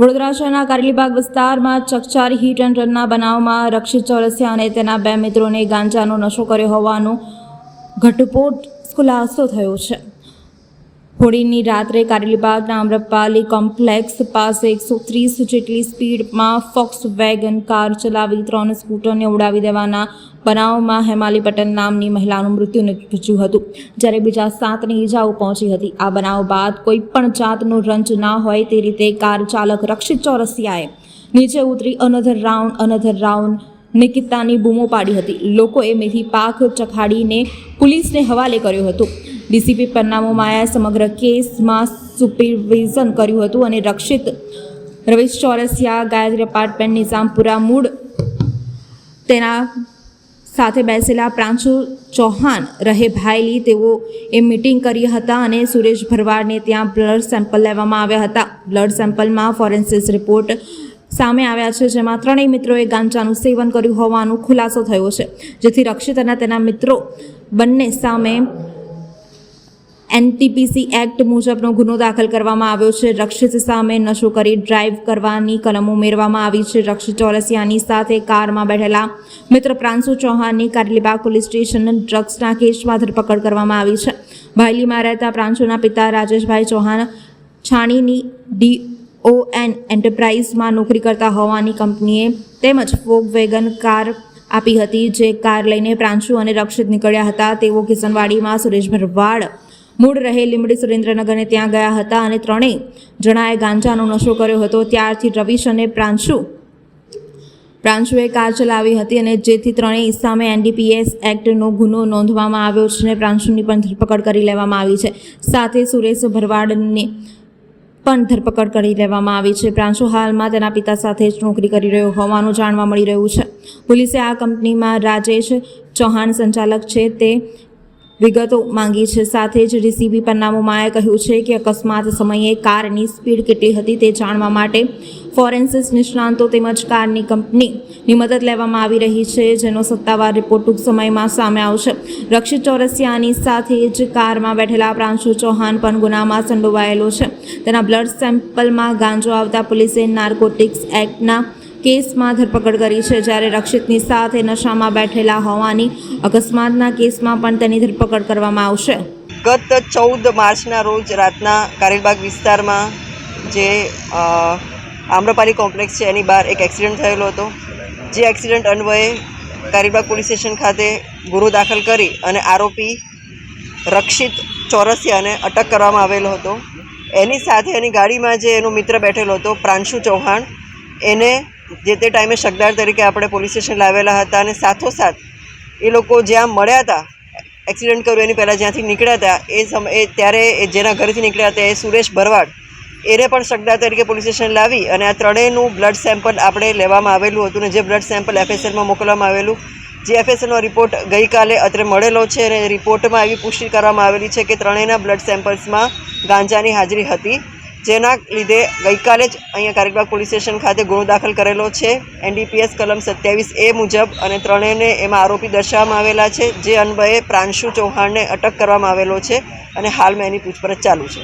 વડોદરા શહેરના કારેલીબાગ વિસ્તારમાં ચકચાર હિટ એન્ડ રનના બનાવમાં રક્ષિત ચોરસિયા અને તેના બે મિત્રોને ગાંજાનો નશો કર્યો હોવાનો ઘટપોટ ખુલાસો થયો છે. હોળીની રાત્રે કારેલીબાગના આમ્રપાલી કોમ્પ્લેક્સ પાસે એકસો ત્રીસ જેટલી સ્પીડમાં ફોક્સ વેગન કાર ચલાવી ત્રણ સ્કૂટરને ઉડાવી દેવાના બનાવમાં હેમાલી પટેલ નામની મહિલાનું મૃત્યુ નિપજ્યું હતું, જ્યારે બીજા સાતને ઈજાઓ પહોંચી હતી. આ બનાવ બાદ કોઈ પણ જાતનો રંજ ના હોય તે રીતે કાર ચાલક રક્ષિત ચોરસિયાએ નીચે ઉતરી અનધર રાઉન્ડ અનધર રાઉન્ડ નિકિતાની બૂમો પાડી હતી. લોકોએ મેથી પાક ચખાડીને પોલીસને હવાલે કર્યો હતો. ડીસીપી પરનામોમાં સમગ્ર કેસમાં સુપરવિઝન કર્યું હતું અને રક્ષિત રવિશ ચોરસિયા ગાયત્રી અપાર્ટમેન્ટ નિઝામપુરા મૂળ તેના સાથે બેસેલા પ્રાંશુ ચૌહાણ રહે ભાયલી તેઓ એ મિટિંગ કરી હતા અને સુરેશ ભરવાડને ત્યાં બ્લડ સેમ્પલ લેવામાં આવ્યા હતા. બ્લડ સેમ્પલમાં ફોરેન્સિસ રિપોર્ટ સામે આવ્યા છે, જેમાં ત્રણેય મિત્રોએ ગાંજાનું સેવન કર્યું હોવાનો ખુલાસો થયો છે. જેથી રક્ષિત અને તેના મિત્રો બંને સામે એનટીપીસી એક્ટ મુજબનો ગુનો દાખલ કરવામાં આવ્યો છે. રક્ષિત સામે નશો કરી ડ્રાઈવ કરવાની કલમ ઉમેરવામાં આવી છે. રક્ષિત ચોરસિયાની સાથે કારમાં બેઠેલા મિત્ર પ્રાંશુ ચૌહાણની કારેલીબાગ પોલીસ સ્ટેશન ડ્રગ્સના કેસમાં ધરપકડ કરવામાં આવી છે. ભાયલીમાં રહેતા પ્રાંશુના પિતા રાજેશભાઈ ચૌહાણ છાણીની ડીઓએન એન્ટરપ્રાઇઝમાં નોકરી કરતા હોવાની કંપનીએ તેમજ ફોક વેગન કાર આપી હતી. જે કાર લઈને પ્રાંશુ અને રક્ષિત નીકળ્યા હતા. તેઓ કિશનવાડીમાં સુરેશ ભરવાડ મૂળ રહે લીંબડી સુરેન્દ્રનગરને ત્યાં ગયા હતા અને ત્રણેય જણાએ ગાંજાનો નશો કર્યો હતો. ત્યારથી રવિશ અને પ્રાંશુ, પ્રાંશુએ કાર ચલાવી હતી અને જેથી ત્રણેય સામે એનડીપીએસ એક્ટનો ગુનો નોંધવામાં આવ્યો છે અને પ્રાંશુની પણ ધરપકડ કરી લેવામાં આવી છે. સાથે સુરેશ ભરવાડની પણ ધરપકડ કરી લેવામાં આવી છે. પ્રાંશુ હાલમાં તેના પિતા સાથે જ નોકરી કરી રહ્યો હોવાનું જાણવા મળી રહ્યું છે. પોલીસે આ કંપનીમાં રાજેશ ચૌહાણ સંચાલક છે. તે વિગતો માંગી છે. સાથે જ ડીસીબી પન્નામુમાએ કહ્યું છે કે અકસ્માત સમયે કારની સ્પીડ કેટલી હતી તે જાણવા માટે ફોરેન્સિસ નિષ્ણાંતો તેમજ કારની કંપનીની મદદ લેવામાં આવી રહી છે, જેનો સત્તાવાર રિપોર્ટ ટૂંક સમયમાં સામે આવશે. રક્ષિત ચોરસિયાની સાથે જ કારમાં બેઠેલા પ્રાંશુ ચૌહાણ પણ ગુનામાં સંડોવાયેલો છે. તેના બ્લડ સેમ્પલમાં ગાંજો આવતા પોલીસે નાર્કોટિક્સ એક્ટના કેસમાં ધરપકડ કરી છે જ્યારે રક્ષિતની સાથે નશામાં બેઠેલા હોવાની અકસ્માતના કેસમાં પણ તેની ધરપકડ કરવામાં આવશે. ગત ચૌદ માર્ચના રોજ રાતના કારેલબાગ વિસ્તારમાં જે આમ્રપાલી કોમ્પ્લેક્સ છે, એની બહાર એક એક્સિડન્ટ થયેલો હતો. જે એક્સિડન્ટ અન્વયે કારેલબાગ પોલીસ સ્ટેશન ખાતે ગુનો દાખલ કરી અને આરોપી રક્ષિત ચોરસિયાને અટક કરવામાં આવેલો હતો. એની સાથે એની ગાડીમાં જે એનો મિત્ર બેઠેલો હતો, પ્રાંશુ ચૌહાણ, એને જે તે ટાઈમે શકદાર તરીકે આપણે પોલીસ સ્ટેશન લાવેલા હતા અને સાથોસાથ એ લોકો જ્યાં મળ્યા હતા, એક્સિડન્ટ કર્યું, એની પહેલાં જ્યાંથી નીકળ્યા હતા, એ સમયે ત્યારે એ જેના ઘરેથી નીકળ્યા હતા એ સુરેશ ભરવાડ એને પણ શકદાર તરીકે પોલીસ સ્ટેશન લાવી અને આ ત્રણેયનું બ્લડ સેમ્પલ આપણે લેવામાં આવેલું હતું અને જે બ્લડ સેમ્પલ એફએસએલમાં મોકલવામાં આવેલું, જે એફએસએલનો રિપોર્ટ ગઈકાલે અત્રે મળેલો છે અને રિપોર્ટમાં એવી પુષ્ટિ કરવામાં આવેલી છે કે ત્રણેયના બ્લડ સેમ્પલ્સમાં ગાંજાની હાજરી હતી. જેના લીધે ગઈકાલે જ અહીંયા કારેકબાગ પોલીસ સ્ટેશન ખાતે ગુનો દાખલ કરેલો છે. એનડીપીએસ કલમ સત્યાવીસ એ મુજબ અને ત્રણેયને એમાં આરોપી દર્શાવવામાં આવેલા છે. જે અન્વયે પ્રાંશુ ચૌહાણને અટક કરવામાં આવેલો છે અને હાલમાં એની પૂછપરછ ચાલુ છે.